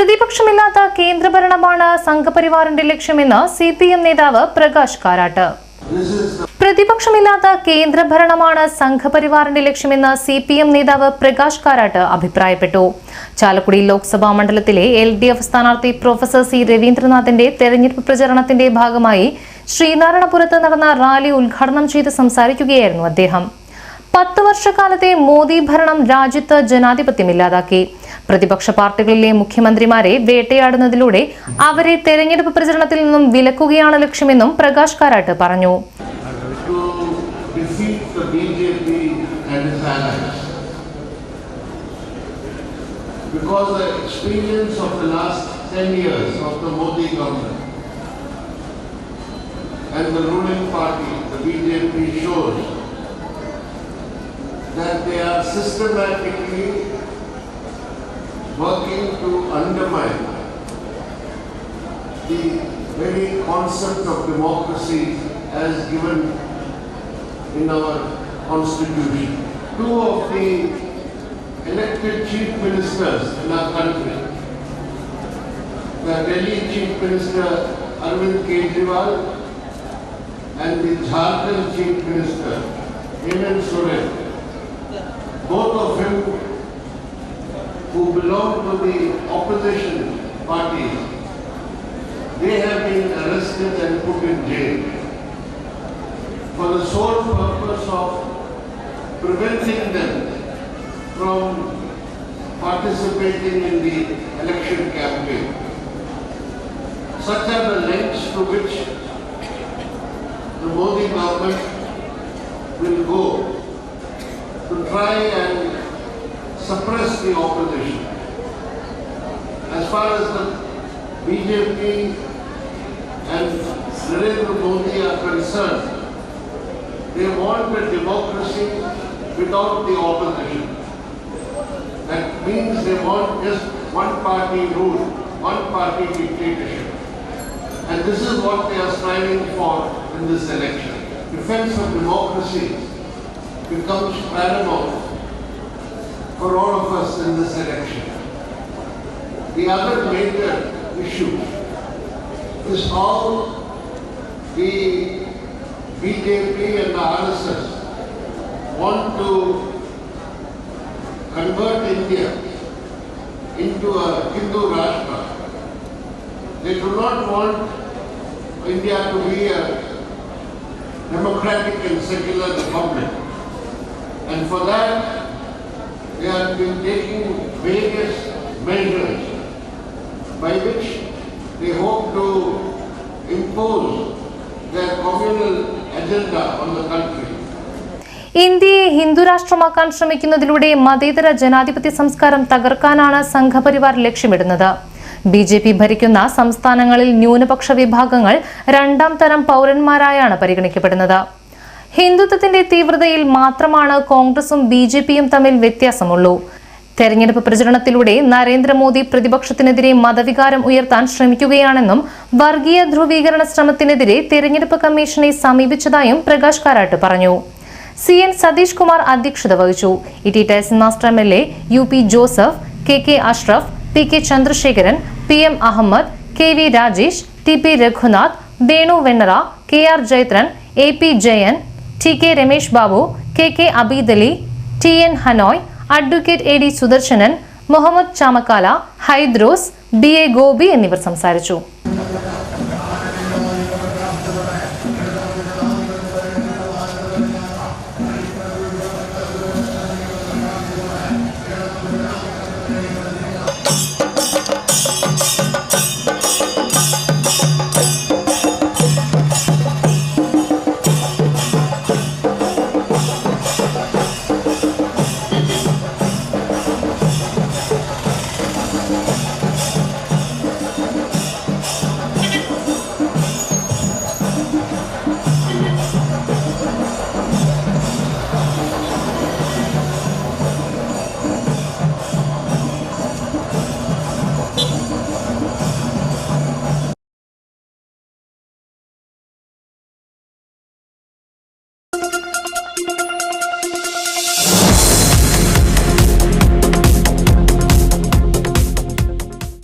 പ്രതിപക്ഷമില്ലാത്ത കേന്ദ്രഭരണമാണ് സംഘപരിവാറിന്റെ ലക്ഷ്യമെന്ന് C P M നേതാവ് പ്രകാശ് കാരാട്ട്. പ്രതിപക്ഷമില്ലാത്ത കേന്ദ്രഭരണമാണ് സംഘപരിവാറിന്റെ ലക്ഷ്യമെന്ന് സി പി എം നേതാവ് പ്രകാശ് കാരാട്ട് അഭിപ്രായപ്പെട്ടു. ചാലക്കുടി ലോക്സഭാ മണ്ഡലത്തിലെ എൽ ഡി എഫ് സ്ഥാനാർത്ഥി പ്രൊഫസർ സി രവീന്ദ്രനാഥിന്റെ തെരഞ്ഞെടുപ്പ് പ്രചരണത്തിന്റെ ഭാഗമായി ശ്രീനാരായണപുരത്ത് നടന്ന റാലി ഉദ്ഘാടനം ചെയ്ത് സംസാരിക്കുകയായിരുന്നു അദ്ദേഹം. പത്ത് വർഷക്കാലത്തെ മോദി ഭരണം രാജ്യത്ത് ജനാധിപത്യമില്ലാതാക്കി പ്രതിപക്ഷ പാർട്ടികളിലെ മുഖ്യമന്ത്രിമാരെ വേട്ടയാടുന്നതിലൂടെ അവരെ തെരഞ്ഞെടുപ്പ് പ്രചരണത്തിൽ നിന്നും വിലക്കുകയാണ് ലക്ഷ്യമെന്നും പ്രകാശ് കാരാട്ട് പറഞ്ഞു. That they are systematically working to undermine the very concept of democracy as given in our constitution. Two of the elected chief ministers in our country, the Delhi chief minister Arvind Kejriwal and the Jharkhand chief minister Hemant Soren, both of them who belong to the opposition parties, they have been arrested and put in jail for the sole purpose of preventing them from participating in the election campaign. Such are the lengths to which the Modi government will go to try and suppress the opposition. As far as the BJP and Narendra Modi are concerned, they want a democracy without the opposition. That means they want just one party rule, one party dictatorship. And this is what they are striving for in this election. Defense of democracy becomes paramount for all of us in this election. The other major issue is how the BJP and the RSS want to convert India into a Hindu Rashtra. They do not want India to be a democratic and secular republic. And for that, they have been taking various measures by which they hope to impose their communal agenda on the country. ഇന്ത്യയെ ഹിന്ദുരാഷ്ട്രമാക്കാൻ ശ്രമിക്കുന്നതിലൂടെ മതേതര ജനാധിപത്യ സംസ്കാരം തകർക്കാനാണ് സംഘപരിവാർ ലക്ഷ്യമിടുന്നത് B J P ഭരിക്കുന്ന സംസ്ഥാനങ്ങളിൽ ന്യൂനപക്ഷ വിഭാഗങ്ങൾ രണ്ടാം തരം പൗരന്മാരായാണ് പരിഗണിക്കപ്പെടുന്നത് ഹിന്ദുത്വത്തിന്റെ തീവ്രതയിൽ മാത്രമാണ് കോൺഗ്രസും ബി ജെ പിയും തമ്മിൽ വ്യത്യാസമുള്ളൂ. തെരഞ്ഞെടുപ്പ് പ്രചരണത്തിലൂടെ നരേന്ദ്രമോദി പ്രതിപക്ഷത്തിനെതിരെ മതവികാരം ഉയർത്താൻ ശ്രമിക്കുകയാണെന്നും വർഗീയ ധ്രുവീകരണ ശ്രമത്തിനെതിരെ തെരഞ്ഞെടുപ്പ് കമ്മീഷനെ സമീപിച്ചതായും പ്രകാശ് കാരാട്ട് പറഞ്ഞു. സി എൻ സതീഷ് കുമാർ അധ്യക്ഷത വഹിച്ചു. E T Tyson master M L A U P Joseph K K Ashraf P K Chandrasekharan P M Ahammed K V Rajesh T P Raghunath Venu Vennara K R Jaithran A P Jayan T K Ramesh Babu K K Abeedali T N Hanoi advocate A D Sudarsanan Muhammad Chamakkala Hydros B A Gopi എന്നിവർ സംസാരിച്ചു.